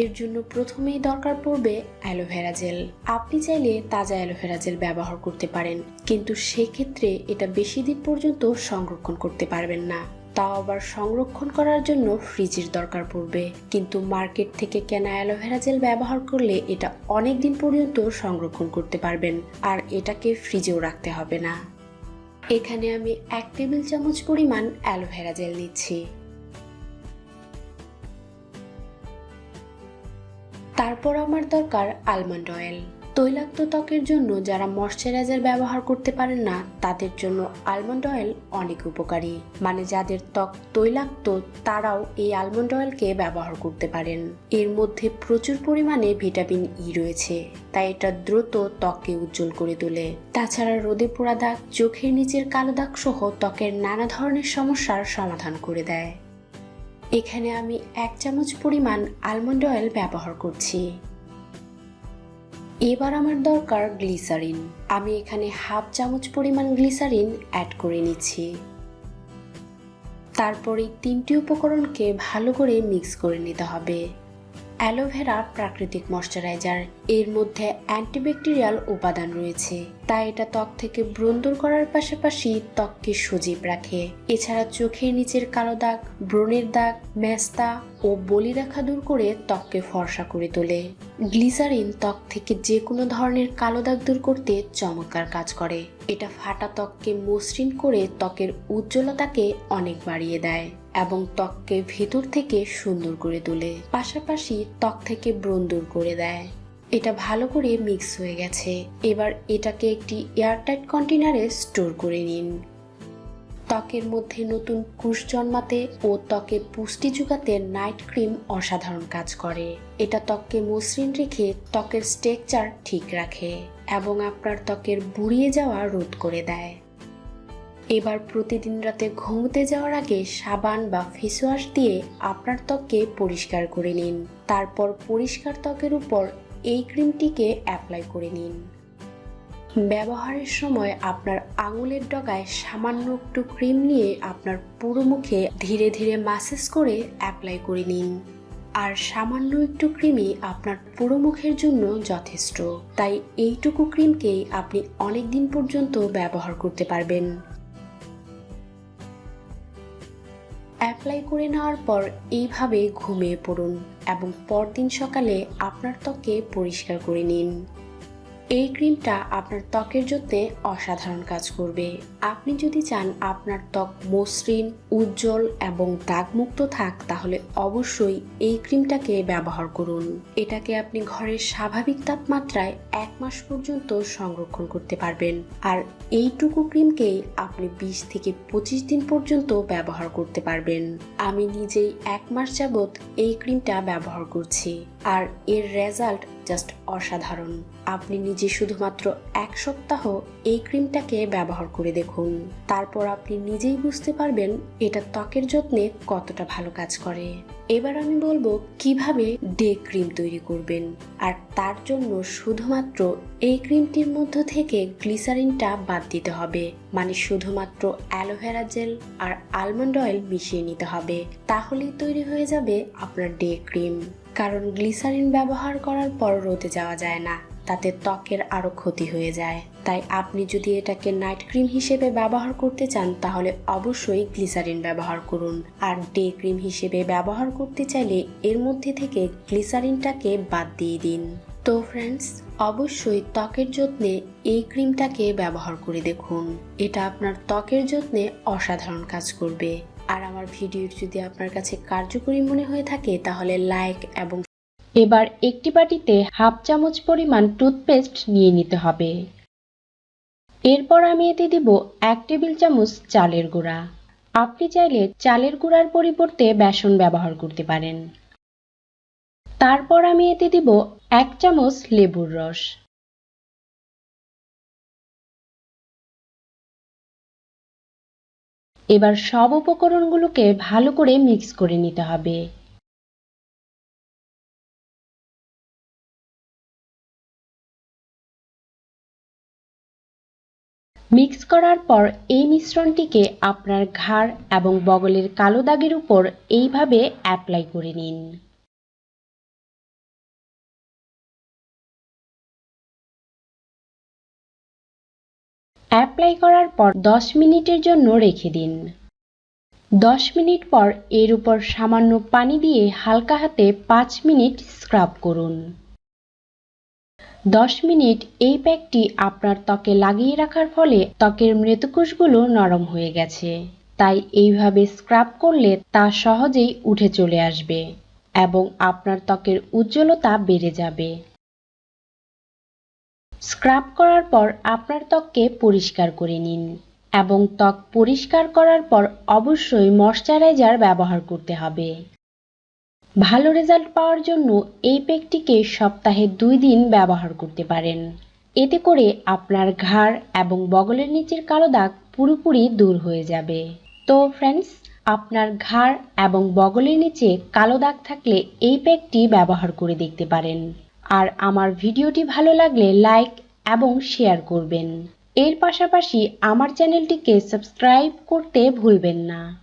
এর জন্য প্রথমেই দরকার পড়বে অ্যালোভেরা জেল। আপনি চাইলে তাজা অ্যালোভেরা জেল ব্যবহার করতে পারেন, কিন্তু সেক্ষেত্রে এটা বেশি দিন পর্যন্ত সংরক্ষণ করতে পারবেন না। তাও আবার সংরক্ষণ করার জন্য ফ্রিজের দরকার পড়বে। কিন্তু মার্কেট থেকে কেনা অ্যালোভেরা জেল ব্যবহার করলে এটা অনেক দিন পর্যন্ত সংরক্ষণ করতে পারবেন, আর এটাকে ফ্রিজেও রাখতে হবে না। এখানে আমি এক টেবিল চামচ পরিমাণ অ্যালোভেরা জেল নিচ্ছি। তারপর আমার দরকার আলমন্ড অয়েল তৈলাক্ত ত্বকের জন্য যারা ময়শ্চারাইজার ব্যবহার করতে পারেন না, তাদের জন্য আলমন্ড অয়েল অনেক উপকারী। মানে যাদের ত্বক তৈলাক্ত, তারাও এই আলমন্ড অয়েলকে ব্যবহার করতে পারেন। এর মধ্যে প্রচুর পরিমাণে ভিটামিন ই রয়েছে, তাই এটা দ্রুত ত্বককে উজ্জ্বল করে তোলে। তাছাড়া রোদে পোড়া দাগ, চোখের নিচের কালো দাগ সহ ত্বকের নানা ধরনের সমস্যার সমাধান করে দেয়। এখানে আমি এক চামচ পরিমাণ আলমন্ড অয়েল ব্যবহার করছি। এবার আমার দরকার গ্লিসারিন আমি এখানে হাফ চামচ পরিমাণ গ্লিসারিন অ্যাড করে নিচ্ছি। তারপরে তিনটি উপকরণকে ভালো করে মিক্স করে নিতে হবে। অ্যালোভেরা প্রাকৃতিক ময়শ্চারাইজার, এর মধ্যে অ্যান্টিব্যাকটেরিয়াল উপাদান রয়েছে। তাই এটা ত্বক থেকে ব্রণ দূর করার পাশাপাশি ত্বককে সজীব রাখে। এছাড়া চোখের নিচের কালো দাগ ব্রণের দাগ, মেস্তা ও বলি বলিরেখা দূর করে ত্বককে ফর্সা করে তোলে। গ্লিসারিন ত্বক থেকে যে কোনো ধরনের কালো দাগ দূর করতে চমৎকার কাজ করে। এটা ফাটা ত্বককে মসৃণ করে ত্বকের উজ্জ্বলতাকে অনেক বাড়িয়ে দেয় এবং ত্বককে ভেতর থেকে সুন্দর করে তোলে। পাশাপাশি ত্বক থেকে ব্রণ দূর করে দেয়। এটা ভালো করে মিক্স হয়ে গেছে। এবার এটাকে একটি এয়ারটাইট কন্টেনারে স্টোর করে নিন। ত্বকের মধ্যে নতুন কুশ জন্মাতে ও ত্বকে পুষ্টি যোগাতে নাইট ক্রিম অসাধারণ কাজ করে। এটা ত্বককে মসৃণ রেখে ত্বকের স্ট্রেকচার ঠিক রাখে এবং আপনার ত্বকের বুড়িয়ে যাওয়া রোধ করে দেয়। এবার প্রতিদিন রাতে ঘুমোতে যাওয়ার আগে সাবান বা ফেস ওয়াশ দিয়ে আপনার ত্বককে পরিষ্কার করে নিন। তারপর পরিষ্কার ত্বকের উপর এই ক্রিমটিকে অ্যাপ্লাই করে নিন। ব্যবহারের সময় আপনার আঙুলের ডগায় সামান্য একটু ক্রিম নিয়ে আপনার পুরো মুখে ধীরে ধীরে মাসেজ করে অ্যাপ্লাই করে নিন। আর সামান্য একটু ক্রিমই আপনার পুরো মুখের জন্য যথেষ্ট। তাই এইটুকু ক্রিমকেই আপনি অনেক দিন পর্যন্ত ব্যবহার করতে পারবেন। অ্যাপ্লাই করে নেওয়ার পর এইভাবে ঘুমিয়ে পড়ুন এবং পরদিন সকালে আপনার ত্বকে পরিষ্কার করে নিন। এই ক্রিমটা আপনার ত্বকের জন্য অসাধারণ কাজ করবে। আপনি যদি চান আপনার ত্বক মসৃণ, উজ্জ্বল এবং দাগমুক্ত থাক, তাহলে অবশ্যই এই ক্রিমটাকে ব্যবহার করুন। এটাকে আপনি ঘরের স্বাভাবিক তাপমাত্রায় এক মাস পর্যন্ত সংরক্ষণ করতে পারবেন। আর এইটুকু ক্রিমকেই আপনি বিশ থেকে পঁচিশ দিন পর্যন্ত ব্যবহার করতে পারবেন। আমি নিজেই এক মাস যাবৎ এই ক্রিমটা ব্যবহার করছি। আর এর রেজাল্ট জাস্ট অসাধারণ। আপনি নিজে শুধুমাত্র এক সপ্তাহ এই ক্রিমটাকে ব্যবহার করে দেখুন। তারপর আপনি নিজেই বুঝতে পারবেন এটা ত্বকের যত্নে কতটা ভালো কাজ করে। এবার আমি বলব কীভাবে ডে ক্রিম তৈরি করবেন। আর তার জন্য শুধুমাত্র এই ক্রিমটির মধ্য থেকে গ্লিসারিনটা বাদ দিতে হবে। মানে শুধুমাত্র অ্যালোভেরা জেল আর আলমন্ড অয়েল মিশিয়ে নিতে হবে। তাহলেই তৈরি হয়ে যাবে আপনার ডে ক্রিম। কারণ গ্লিসারিন ব্যবহার করার পর রোদে যাওয়া যায় না। তাতে ত্বকের আরও ক্ষতি হয়ে যায়। তাই আপনি যদি এটাকে নাইট ক্রিম হিসেবে ব্যবহার করতে চান, তাহলে অবশ্যই গ্লিসারিন ব্যবহার করুন। আর ডে ক্রিম হিসেবে ব্যবহার করতে চাইলে এর মধ্যে থেকে গ্লিসারিনটাকে বাদ দিয়ে দিন। তো ফ্রেন্ডস, অবশ্যই ত্বকের যত্নে এই ক্রিমটাকে ব্যবহার করে দেখুন। এটা আপনার ত্বকের যত্নে অসাধারণ কাজ করবে। আর আমার ভিডিও যদি আপনার কাছে কার্যকরী মনে হয়ে থাকে, তাহলে লাইক এবং এবার একটি বাটিতে হাফ চামচ পরিমাণ টুথপেস্ট নিয়ে নিতে হবে। এরপর আমি এতে দিব এক টেবিল চামচ চালের গুঁড়া। আপনি চাইলে চালের গুঁড়ার পরিবর্তে বেসন ব্যবহার করতে পারেন। তারপর আমি এতে দিব এক চামচ লেবুর রস। এবার সব উপকরণগুলোকে ভালো করে মিক্স করে নিতে হবে। মিক্স করার পর এই মিশ্রণটিকে আপনার ঘাড় এবং বগলের কালো দাগের উপর এইভাবে অ্যাপ্লাই করে নিন। অ্যাপ্লাই করার পর দশ মিনিটের জন্য রেখে দিন। দশ মিনিট পর এর উপর সামান্য পানি দিয়ে হালকা হাতে পাঁচ মিনিট স্ক্রাব করুন। দশ মিনিট এই প্যাকটি আপনার ত্বকে লাগিয়ে রাখার ফলে ত্বকের মৃতকোষগুলো নরম হয়ে গেছে। তাই এইভাবে স্ক্রাব করলে তা সহজেই উঠে চলে আসবে এবং আপনার ত্বকের উজ্জ্বলতা বেড়ে যাবে। স্ক্রাব করার পর আপনার ত্বককে পরিষ্কার করে নিন এবং ত্বক পরিষ্কার করার পর অবশ্যই ময়শ্চারাইজার ব্যবহার করতে হবে। ভালো রেজাল্ট পাওয়ার জন্য এই প্যাকটিকে সপ্তাহে দুই দিন ব্যবহার করতে পারেন। এতে করে আপনার ঘাড় এবং বগলের নিচের কালো দাগ পুরোপুরি দূর হয়ে যাবে। তো ফ্রেন্ডস, আপনার ঘাড় এবং বগলের নিচে কালো দাগ থাকলে এই প্যাকটি ব্যবহার করে দেখতে পারেন। আর আমার ভিডিওটি ভালো লাগলে লাইক এবং শেয়ার করবেন। এর পাশাপাশি আমার চ্যানেলটিকে সাবস্ক্রাইব করতে ভুলবেন না।